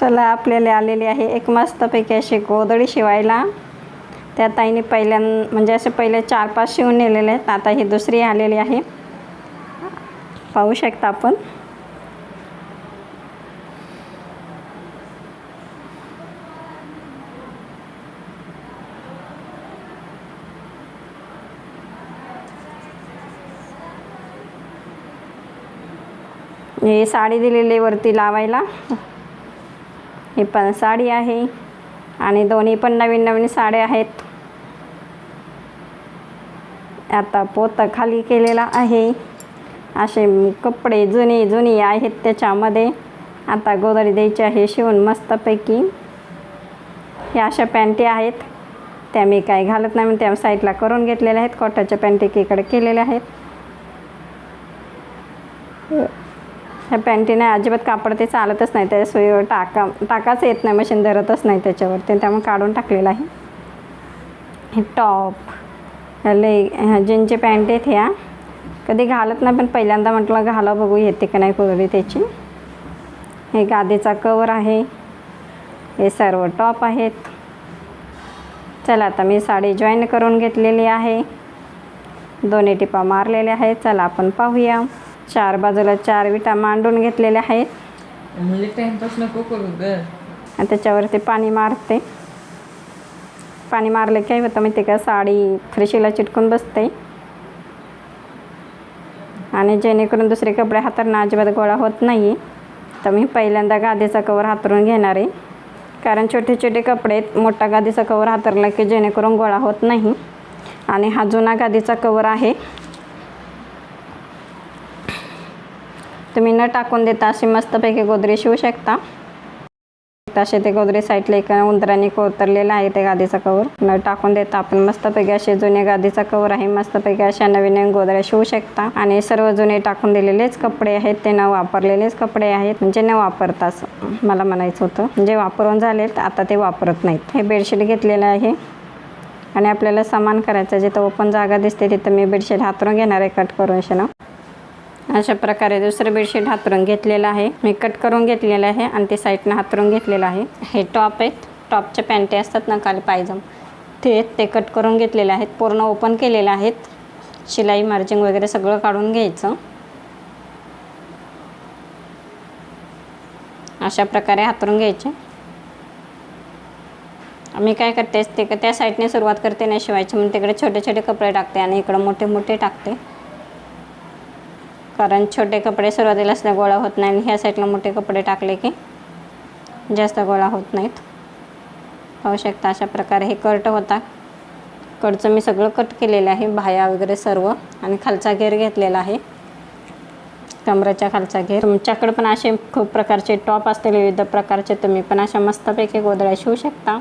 चला आपल्याला आलेली आहे एक मस्तपैकी अशी गोदडी शिवायला. त्या ताईने पहिल्या म्हणजे असे पहिले चार पाच शिवून नेलेले आहेत. आता ही दुसरी आलेली आहे. पाहू शकता आपण. ही साडी दिलेली वरती लावायला. ही पण साडी आहे आणि दोन्ही पण नवीन नवीन साड्या आहेत. आता पोतं खाली केलेला आहे. असे कपडे जुने जुनी आहेत त्याच्यामध्ये. आता गोदरी द्यायची आहे शिवून मस्तपैकी. ह्या अशा पॅन्टी आहेत. त्या मी काय घालत नाही म्हणून त्या साईडला करून घेतलेल्या आहेत. कॉटनच्या पॅन्टी एकीकडे केलेल्या आहेत. ह्या पॅन्टीने अजिबात कापड ते चालतच नाही. त्या सोयीवर टाका टाकाच येत नाही. मशीन धरतच नाही त्याच्यावरती. त्यामुळे काढून टाकलेलं आहे. हे टॉप ले ह्या जीनचे पॅन्ट आहेत ह्या. कधी घालत नाही पण पहिल्यांदा म्हटलं घाला बघू येते का नाही कोरडी त्याची. हे गादीचा कवर आहे. हे सर्व टॉप आहेत. चला आता मी साडी जॉईन करून घेतलेली आहे. दोन्ही टिपा मारलेल्या आहेत. चला आपण पाहूया. चार बाजूला चार विटा मांडून घेतलेल्या आहेत. म्हणजे टाइमपास नको करू ग. आणि त्याच्यावरती पाणी मारते. पाणी मारलं की काय होतं माहिती का? साडी फ्रेशीला चिटकून बसते. आणि जेणेकरून दुसरे कपडे हातांना अजिबात गोळा होत नाही तर मी पहिल्यांदा गादीचा कवर हातरून घेणार आहे. कारण छोटे छोटे कपडे आहेत, मोठा गादीचा कवर हातरला की जेणेकरून गोळा होत नाही. आणि हा जुना गादीचा कवर आहे. तुम्ही न टाकून देता अशी मस्तपैकी गोदरी शिवू शकता. असे ते गोदरी साईडला एक उंदराने कोतरलेलं आहे ते गादीचा कवर. न टाकून देता आपण मस्तपैकी असे जुने गादीचा कवर आहे. मस्तपैकी अशा नवीन नवीन गोदऱ्या शिवू शकता. आणि सर्व जुने टाकून दिलेलेच कपडे आहेत. ते न वापरलेलेच कपडे आहेत. म्हणजे न वापरता असं मला म्हणायचं होतं. जे वापरून झालेत आता ते वापरत नाहीत. हे बेडशीट घेतलेलं आहे. आणि आपल्याला समान करायचं जिथं ओपन जागा दिसते तिथं मी बेडशीट हातरून घेणार आहे. कट करून शेणं अशा प्रकारे दुसरं बेडशीट हातरून घेतलेलं आहे. मी कट करून घेतलेलं आहे आणि ते साईडनं हातरून घेतलेलं आहे. हे टॉप आहेत. टॉपच्या पॅन्टे असतात ना काल पायजम. ते ते कट करून घेतलेले आहेत. पूर्ण ओपन केलेले आहेत. शिलाई मार्जिंग वगैरे सगळं काढून घ्यायचं. अशा प्रकारे हातरून घ्यायचे. मी काय करते ते त्या साईडने सुरुवात करते नाही शिवायची. म्हणून तिकडे छोटे छोटे कपडे टाकते आणि इकडं मोठे मोठे टाकते. कारण छोटे कपडे सुरुवातीला असल्या गोळा होत नाही आणि ह्या साईडला मोठे कपडे टाकले की जास्त गोळा होत नाहीत. पाहू शकता अशा प्रकारे हे कर्ट होता. कडचं मी सगळं कट केलेलं आहे भाया वगैरे सर्व. आणि खालचा घेर घेतलेला आहे. कमरेच्या खालचा घेर. तुमच्याकडे पण असे खूप प्रकारचे टॉप असतील विविध प्रकारचे. तुम्ही पण अशा मस्तपैकी गोदड्या शिवू शकता.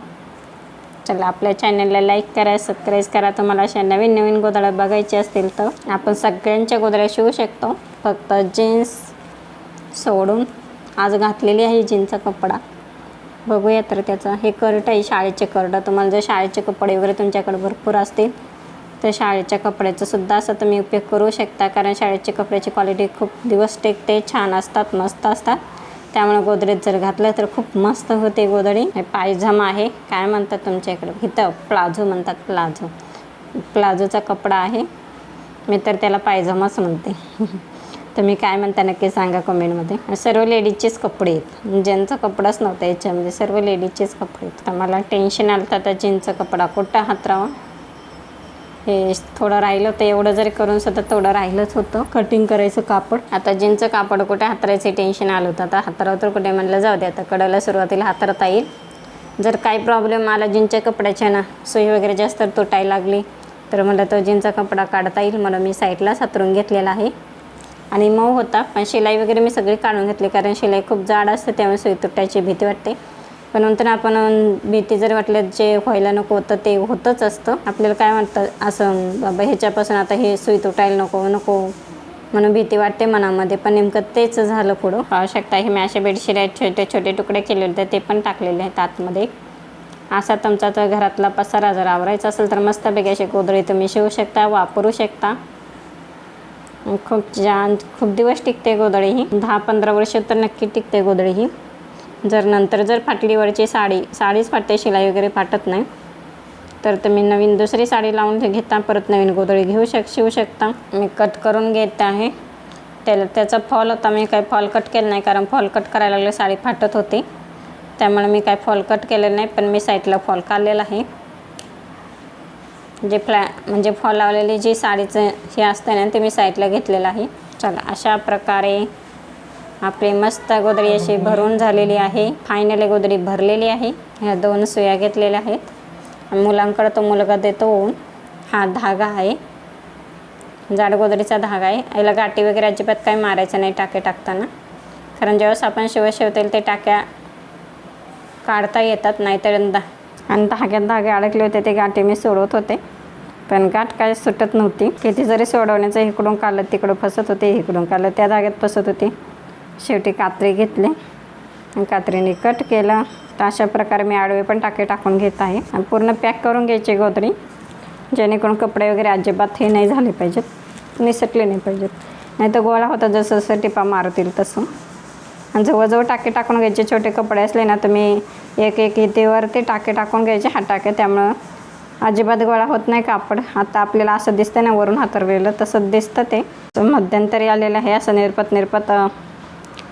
चला आपल्या चॅनलला लाईक करा सबस्क्राईब करा. तुम्हाला अशा नवीन नवीन गोदड्या बघायचे असतील तर आपण सगळ्यांच्या गोदड्या शिवू शकतो. फक्त जीन्स सोडून आज घातलेली आहे जीन्सचा कपडा. बघूया तर त्याचं. हे कर्ट आहे शाळेचे कर्ट तुम्हाला जर शाळेचे कपडे वगैरे तुमच्याकडे भरपूर असतील तर शाळेच्या कपड्याचं सुद्धा असं तुम्ही उपयोग करू शकता. कारण शाळेच्या कपड्याची क्वालिटी खूप दिवस टेकते छान असतात मस्त असतात. त्यामुळे गोदरेज जर घातलं तर खूप मस्त होते गोदडी. हे पायजमा आहे. काय म्हणतात तुमच्या इकडं? इथं प्लाझो म्हणतात प्लाझो. प्लाझोचा कपडा आहे. मी तर त्याला पायजमाच म्हणते. तुम्ही काय म्हणता नक्की सांगा कमेंटमध्ये. सर्व लेडीजचेच कपडे आहेत. ज्यांचा कपडाच नव्हता याच्यामध्ये सर्व लेडीजचेच कपडे आहेत. तर मला टेन्शन आलं तर आता जीनचा कपडा कुठं हातरावा? हे थोडं राहिलं होतं एवढं जरी करून सुद्धा थोडं राहिलंच होतं. कटिंग करायचं कापड? आता जीनचं कापड कुठे हातरायचं टेन्शन आलं होतं. आता हातराव तर कुठे म्हणलं जाऊ दे आता कडाला सुरुवातीला हातरता येईल. जर काही प्रॉब्लेम आला जीनच्या कपड्याच्या ना सुई वगैरे जास्त तुटायला लागली तर मला तो जीनचा कपडा काढता येईल. म्हणून मी साईडलाच हातरून घेतलेला आहे. आणि मऊ होता पण शिलाई वगैरे मी सगळी काढून घेतली कारण शिलाई खूप जाड असते त्यामुळे सुई तुटायची भीती वाटते. पण नंतर आपण भीती जर वाटलं जे व्हायला नको होतं ते होतच असतं. आपल्याला काय वाटतं? असं बाबा ह्याच्यापासून आता हे सुई तुटायला नको नको म्हणून भीती वाटते मनामध्ये. पण नेमकं तेच झालं पुढं. पाहू शकता हे मी असे बेडशीट आहेत छोटे छोटे तुकडे केले होते ते पण टाकलेले आहेत आतमध्ये. असा तुमचा तर घरातला पसारा जर आवरायचा असेल तर मस्तपैकी अशी गोदडी तुम्ही शिवू शकता वापरू शकता. खूप छान खूप दिवस टिकते गोदडी ही. दहा पंधरा वर्ष तर नक्की टिकते गोदडी ही. जर नंतर जर फाटलीवरची साडी साडीच फाटते शिलाई वगैरे फाटत नाही तर तुम्ही नवीन दुसरी साडी लावून घेता परत नवीन गोदळी घेऊ शक शिवू शकता. मी कट करून घेत आहे. त्याला त्याचा फॉल होता मी काही फॉल कट केलं नाही कारण फॉल कट करायला लागले साडी फाटत होती. त्यामुळे मी काय फॉल कट केलेलं नाही पण मी साईडला फॉल काढलेला आहे. जे फ्लॅ म्हणजे फॉल लावलेली जी साडीचं हे असते ना ते मी साईडला घेतलेलं आहे. चला अशा प्रकारे आपली मस्त गोदडी अशी भरून झालेली आहे. फायनली गोदडी भरलेली आहे. ह्या दोन सुया घेतलेल्या आहेत. मुलांकडं तो मुलगा देतो हा धागा आहे. जाड गोदडीचा धागा आहे. याला गाठी वगैरे अजिबात काही मारायचं नाही टाके टाकताना. कारण ज्यावेळेस आपण शिव शिवतील ते टाक्या काढता येतात नाहीतर दा आणि धाग्यात धागे अडकले होते ते गाठी मी सोडवत होते. पण गाठ काय सुटत नव्हती. किती जरी सोडवण्याचं इकडून काढलं तिकडं फसत होते इकडून काढलं त्या धाग्यात फसत होती. शेवटी कात्री घेतले. कात्रीने कट केलं. तर अशा प्रकारे मी आडवे पण टाके टाकून घेत आहे. आणि पूर्ण पॅक करून घ्यायची गोदरी. जेणेकरून कपडे वगैरे अजिबात हे नाही झाले पाहिजेत. निसटले नाही पाहिजेत. नाही तर गोळा होता जसं जसं टिपा मारतील तसं. आणि जवळजवळ टाके टाकून घ्यायचे. छोटे कपडे असले ना तुम्ही एक एक इथेवर ते टाके टाकून घ्यायचे. हा टाके त्यामुळं अजिबात गोळा होत नाही कापड. आता आपल्याला असं दिसतं ना वरून हातरलेलं तसं दिसतं ते. मध्यंतरी आलेलं आहे असं निरपत निरपत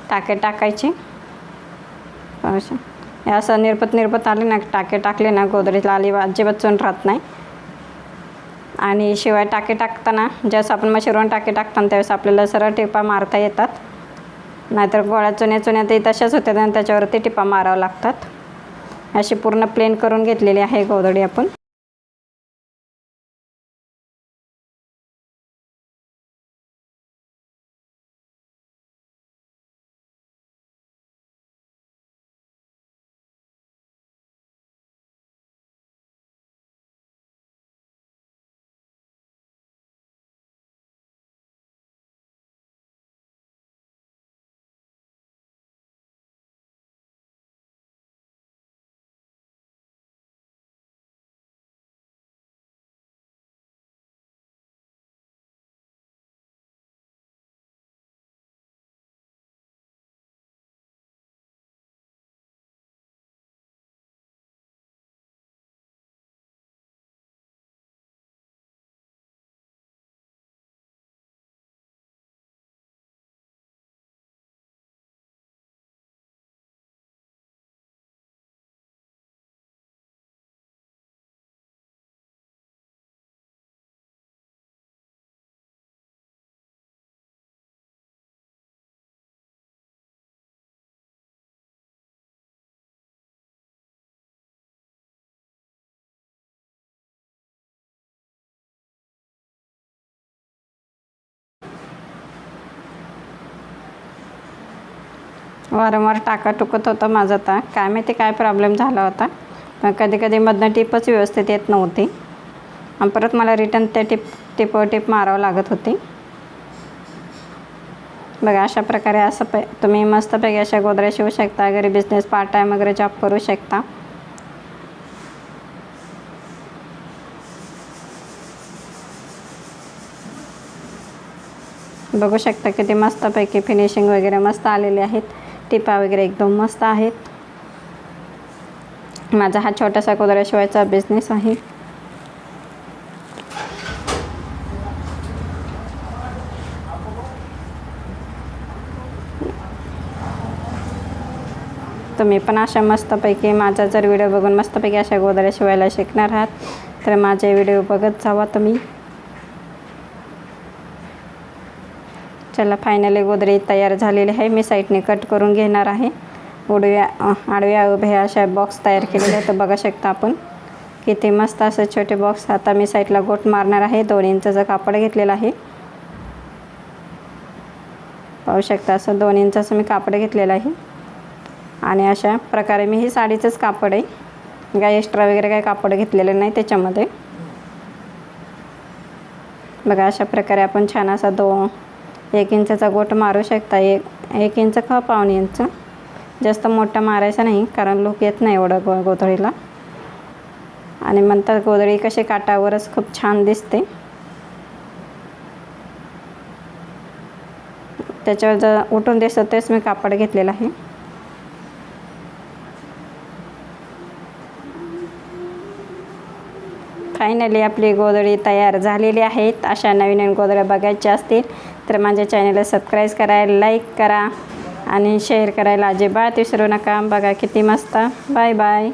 टाके टाकायचे. असं असं निरपत निरपत आले ना टाके टाकले ना गोदरेजला आली अजिबात चून राहत नाही. आणि शिवाय टाके टाकताना ज्यावेळेस आपण मशीरवरून टाके टाकताना त्यावेळेस आपल्याला सरळ टिपा मारता येतात. नाहीतर गोळ्या चुन्या चुन्या ते तशाच होत्या आणि त्याच्यावरती टिपा मारावं लागतात. अशी पूर्ण प्लेन करून घेतलेली आहे गोदडी आपण. वारंवार टाका टुकत होतं माझं आता काय माहिती काय प्रॉब्लेम झाला होता. पण कधी कधी मधनं टिपच व्यवस्थित येत नव्हती. आणि परत मला रिटर्न त्या टिप टिपवर टिप मारावं लागत होती. बघा अशा प्रकारे असं प तुम्ही मस्तपैकी अशा गोदऱ्या शिवू शकता घरी बिझनेस पार्ट टाईम वगैरे जॉब करू शकता. बघू शकता किती मस्तपैकी फिनिशिंग वगैरे मस्त आलेले आहेत. टिपा वगैरे एकदम मस्त आहेत. माझा हा छोटासा गोदऱ्या शिवायचा बिझनेस आहे. तुम्ही पण अशा मस्तपैकी माझा जर व्हिडिओ बघून मस्तपैकी अशा गोदऱ्या शिवायला शिकणार आहात तर माझे व्हिडिओ बघत जावा तुम्ही. चला फायनली गोदरेज तयार झालेले आहे. मी साईडने कट करून घेणार आहे. उडव्या आडव्या उभ्या अशा बॉक्स तयार केलेले आहेत. तर बघा शकता आपण किती मस्त असं छोटे बॉक्स आता मी साईडला गोट मारणार आहे. दोन इंचाचं कापड घेतलेलं आहे. पाहू शकता असं दोन इंचाचं मी कापड घेतलेलं आहे. आणि अशा प्रकारे मी ही साडीचंच कापड आहे. काय एक्स्ट्रा वगैरे काही कापड घेतलेलं नाही त्याच्यामध्ये. बघा अशा प्रकारे आपण छान असा दो एक इंचाचा गोट मारू शकता. एक एक इंच का पाऊन इंच? जास्त मोठा मारायचा नाही कारण लूक येत नाही एवढं गो गोधडीला. आणि म्हणतात गोधडी कशी काटावरच खूप छान दिसते. त्याच्यावर जर उठून दिसतं तेच मी कापड घेतलेलं आहे. फायनली आपली गोधडी तयार झालेली आहेत अशा नवीन नवीन गोधड्या बघायच्या असतील तर माझ्या चॅनलला सबस्क्राईब करा लाईक करा आणि शेअर करायला अजिबात विसरू नका. बघा किती मस्त. Bye bye